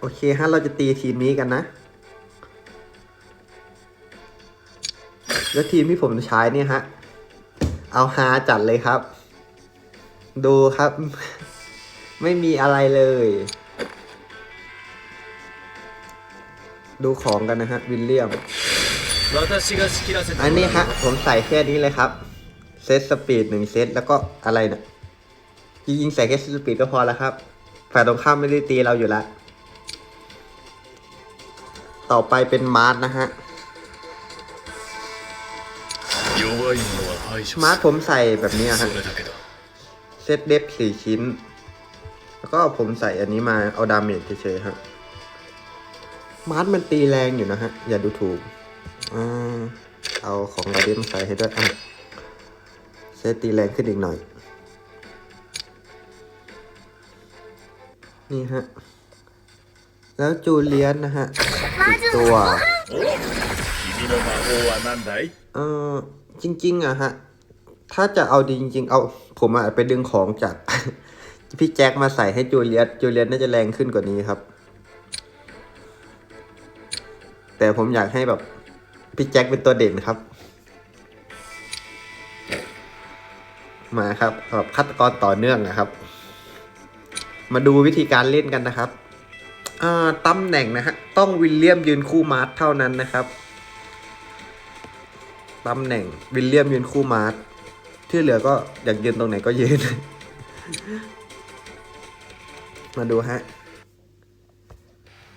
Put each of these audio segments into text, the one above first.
โอเคฮะเราจะตีทีมนี้กันนะ แล้วทีมที่ผมใช้เนี่ยฮะ เอาฮาจัดเลยครับ ดูครับ ไม่มีอะไรเลย ดูของกันนะฮะ วิลเลียม อันนี้ฮะ ผมใส่แค่นี้เลยครับ เซตสปีดหนึ่งเซตแล้วก็อะไรเนะ่ะยิงใส่แค่สปีดก็พอแล้วครับฝ่ายตรงข้ามไม่ได้ตีเราอยู่แล้ว ต่อไปเป็นมาร์ทนะฮะ มาร์ทผมใส่แบบนี้ฮะ เซตเด็บสี่ชิ้น แล้วก็ผมใส่อันนี้มาเอาดาเมจเฉยๆฮะ มาร์ทมันตีแรงอยู่นะฮะ อย่าดูถูกอเอาของกระเด็นใส่ให้ด้วยเซตตีแรงขึ้นอีกหน่อย นี่ฮะ แล้วจูเลียนนะฮะอีกตัว 君の魔法は何だい เออจริง ๆอะฮะ ถ้าจะเอาดีจริง ๆ เอาผมอะไปดึงของจาก พี่แจ็คมาใส่ให้จูเลียสจูเลียสน่าจะแรงขึ้นกว่านี้ครับ แต่ผมอยากให้แบบ พี่แจ็คเป็นตัวเด่นครับ มาครับแบบฆาตกรต่อเนื่องนะครับ มาดูวิธีการเล่นกันนะครับ อ่า ตำแหน่งนะฮะ ต้องวิลเลียมยืนคู่มาร์ทเท่านั้นนะครับ ตำแหน่งวิลเลียมยืนคู่มาร์ทที่เหลือก็อยากยืนตรงไหนก็ยืน มาดูฮะ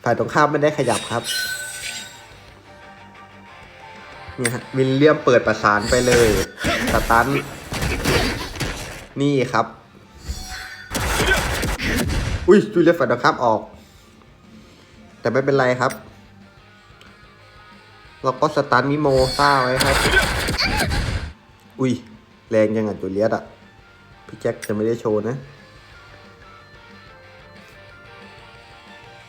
ฝ่ายตรงข้ามไม่ได้ขยับครับ เนี่ยฮะวิลเลียมเปิดประสานไปเลยสตัน นี่ครับ อุ้ยจูเลียฝ่ายตรงข้ามออก แต่ไม่เป็นไรครับ เราก็สตันมิโมซ่าไว้ครับ อุ้ย แรงยังไงจูเลียสอะพี่แจ็คจะไม่ได้โชว์นะ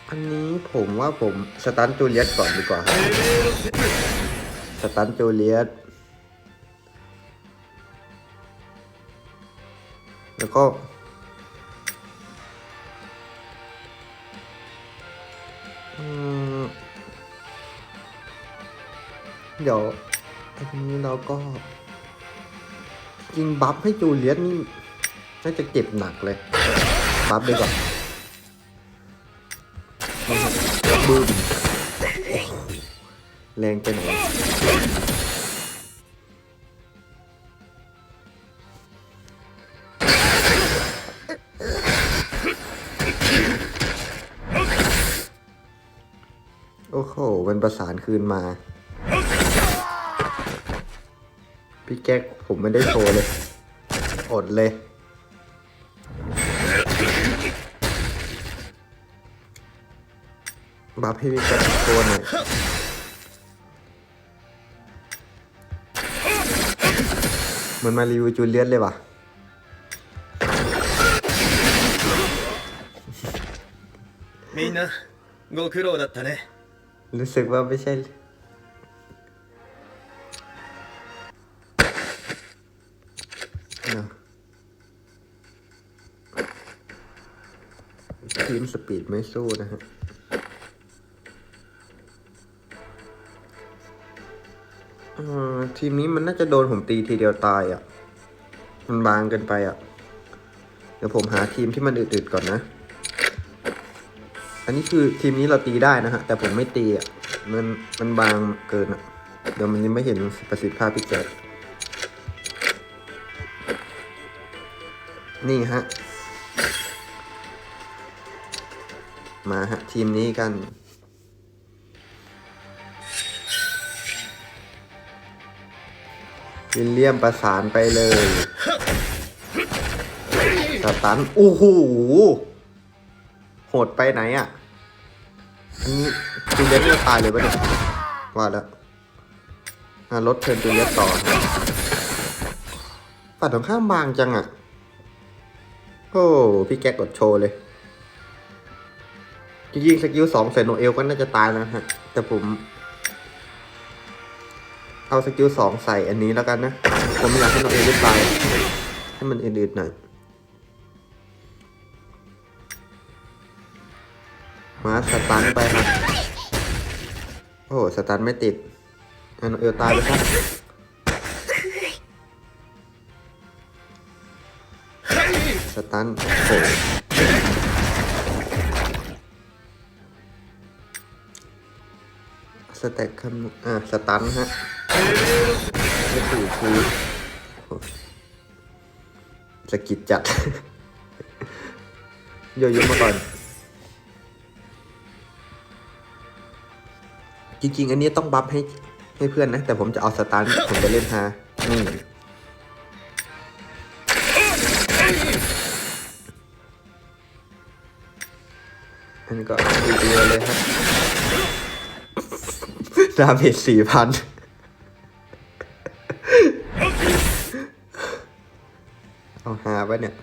อันนี้ผมว่าผมสตันจูเลียสก่อนดีกว่าครับสตันจูเลียสแล้วก็ เดี๋ยวอันนี้เราก็ยิงบัฟให้จูเลียสนี่น่าจะเจ็บหนักเลย บัฟดีกว่าบูมแรงไปหนอย โอ้โหมันประสานคืนมา พี่แก๊กผมไม่ได้โชว์เลย อดเลย บัฟให้พี่แก๊กโชว์หน่อยเหมือนมารีวิวจูเลียนเลยว่ะ みんなご苦労だったね รู้สึกว่าไม่ใช่ ทีมสปีดไม่สู้นะฮะทีมนี้มันน่าจะโดนผมตีทีเดียวตายอะ มันบางเกินไปอะ เดี๋ยวผมหาทีมที่มันอึดๆก่อนนะ อันนี้คือทีมนี้เราตีได้นะฮะ แต่ผมไม่ตีอะ มันมันบางเกินอะ เดี๋ยวมันยังไม่เห็นประสิทธิภาพพี่แจ๊คนี่ฮะ มาฮะ ทีมนี้กันวิลเลียมประสานไปเลยสตัน โอ้โห หดไปไหนอะอันนี้จูเลียสจะตายเลยปะเนี่ยว่าแล้วรถเทินจูเลียสต่อนะฝ่ายตรงข้ามบางจังอะ โอ้พี่แกกดโชว์เลย จริงๆสกิลสองใส่โนเอลก็น่าจะตายนะฮะ แต่ผม เอาสกิลสองใส่อันนี้แล้วกันนะ ผมอยากให้โนเอลได้ตาย ให้มันอื่นๆหน่อย มาสตันไปครับโอ้โหสตันไม่ติดอันเอลตายไปครับสตันโอ้โหสแต็กคันอ่าสตันฮะไม่ถูกคือสกิดจัด โยโย่มาก่อน จริง ๆ อันนี้ต้องบัฟให้ให้เพื่อนนะ แต่ผมจะเอาสตันผมจะเล่นฮานี่อันนี้ก็ดีๆเลยครับดาเมจสี่พันเอาหาไปเนี่ย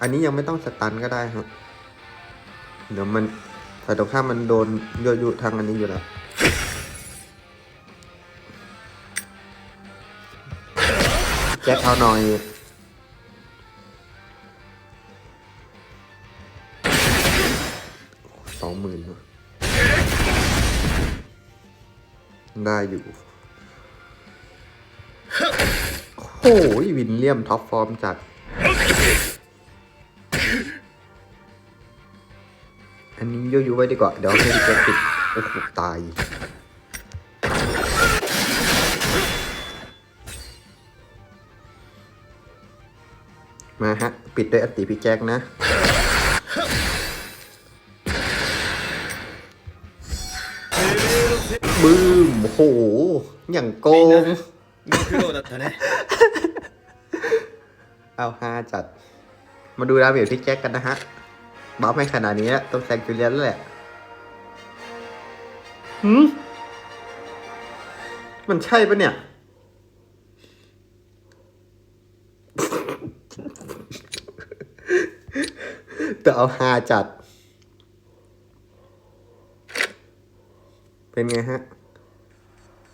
อันนี้ยังไม่ต้องสตันก็ได้ครับ เดี๋ยวมัน แต่ตรงข้ามมันโดนโยยุทางอันนี้อยู่แล้วแจ็คเอาหน่อย สองหมื่นได้อยู่ โอ้ยวินเลียมท็อปฟอร์มจัด นนี้ยั่วยุไว้ดีกว่า เดี๋ยวเพื่อนจะปิดโอ้โหตาย มาฮะ ปิดด้วยอัติพี่แจ็คนะบึ้มโห อย่างโกงเอาฮาจัด มาดูดาวเมจพี่แจ็คกันนะฮะ บัฟให้ขนาดนี้แล้วต้องแซงจูเลียนแล้วแหละหืมมันใช่ปะเนี่ย แต่เอาฮาจัด เป็นไงฮะ